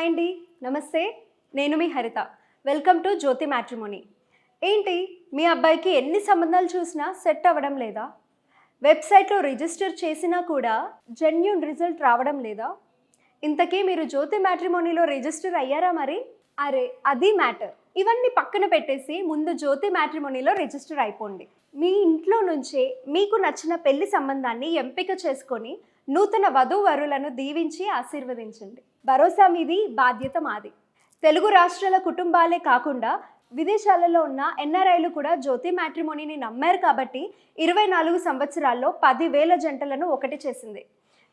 Hi అండి. నమస్తే. నేను మీ Haritha. Welcome to Jyothi matrimony. ఏంటి మీ అబ్బాయికి ఎన్ని సంబంధాలు చూసినా సెట్ అవ్వడం లేదా? వెబ్సైట్లో రిజిస్టర్ చేసినా కూడా జెన్యున్ రిజల్ట్ రావడం లేదా? ఇంతకీ మీరు జ్యోతి మ్యాట్రిమోనీలో రిజిస్టర్ అయ్యారా మరి? అరే అది మ్యాటర్. ఇవన్నీ పక్కన పెట్టేసి ముందు జ్యోతి మ్యాట్రిమోనీలో రిజిస్టర్ అయిపోండి. మీ ఇంట్లో నుంచే మీకు నచ్చిన పెళ్ళి సంబంధాన్ని ఎంపిక చేసుకొని నూతన వధూవరులను దీవించి ఆశీర్వదించండి. భరోసా మీది బాధ్యత మాది. తెలుగు రాష్ట్రాల కుటుంబాలే కాకుండా విదేశాలలో ఉన్న ఎన్ఆర్ఐలు కూడా జ్యోతి మ్యాట్రిమోనీని నమ్మారు కాబట్టి ఇరవై నాలుగు సంవత్సరాల్లో పదివేల జంటలను ఒకటి చేసింది.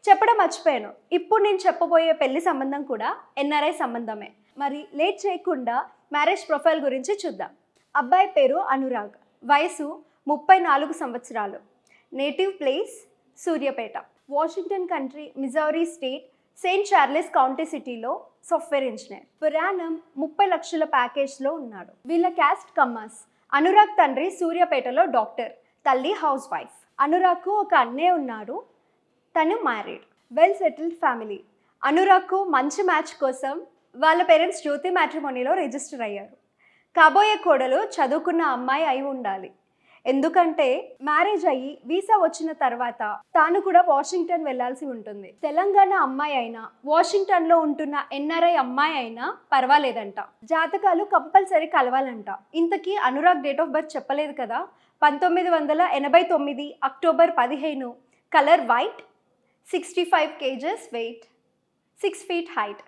చెప్పడం మర్చిపోయాను. ఇప్పుడు నేను చెప్పబోయే పెళ్ళి సంబంధం కూడా ఎన్ఆర్ఐ సంబంధమే. మరి లేట్ చేయకుండా మ్యారేజ్ ప్రొఫైల్ గురించి చూద్దాం. అబ్బాయి పేరు అనురాగ్. వయసు ముప్పై నాలుగు సంవత్సరాలు. Native place Suryapet. Washington country Missouri state Saint Charles county సిటీలో సాఫ్ట్వేర్ ఇంజనీర్ పురాణం ముప్పై లక్షల ప్యాకేజ్లో ఉన్నాడు. వీళ్ళ క్యాస్ట్ కమ్మస్ అనురాగ్ తండ్రి సూర్యాపేటలో డాక్టర్ తల్లి హౌస్ వైఫ్ అనురాగ్కు ఒక అన్నయ్య ఉన్నాడు. తను మ్యారీడ్ వెల్ సెటిల్డ్ ఫ్యామిలీ అనురాగ్కు మంచి మ్యాచ్ కోసం వాళ్ళ పేరెంట్స్ జ్యోతి మ్యాట్రిమోనీలో రిజిస్టర్ అయ్యారు. కాబోయే కోడలు చదువుకున్న అమ్మాయి అయి ఉండాలి. ఎందుకంటే మ్యారేజ్ అయ్యి వీసా వచ్చిన తర్వాత తాను కూడా వాషింగ్టన్ వెళ్ళాల్సి ఉంటుంది. తెలంగాణ అమ్మాయి అయినా వాషింగ్టన్లో ఉంటున్న ఎన్ఆర్ఐ అమ్మాయి అయినా పర్వాలేదంట. జాతకాలు కంపల్సరీ కలవాలంట. ఇంతకీ అనురాగ్ డేట్ ఆఫ్ బర్త్ చెప్పలేదు కదా? పంతొమ్మిది వందల ఎనభై తొమ్మిది అక్టోబర్ పదిహేను. Colour white sixty five kgs weight six feet height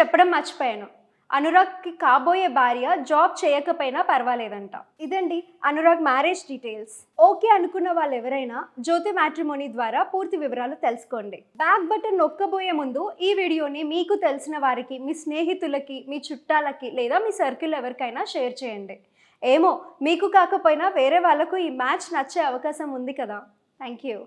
చెప్పడం మర్చిపోయాను. అనురాగ్కి కాబోయే భార్య జాబ్ చేయకపోయినా పర్వాలేదంట. ఇదండి అనురాగ్ మ్యారేజ్ డీటెయిల్స్. ఓకే అనుకున్న వాళ్ళు ఎవరైనా జ్యోతి మ్యాట్రిమోనీ ద్వారా పూర్తి వివరాలు తెలుసుకోండి. బ్యాక్ బటన్ నొక్కబోయే ముందు ఈ వీడియోని మీకు తెలిసిన వారికి మీ స్నేహితులకి మీ చుట్టాలకి లేదా మీ సర్కిల్ ఎవరికైనా షేర్ చేయండి. ఏమో మీకు కాకపోయినా వేరే వాళ్ళకు ఈ మ్యాచ్ నచ్చే అవకాశం ఉంది కదా. Thank you.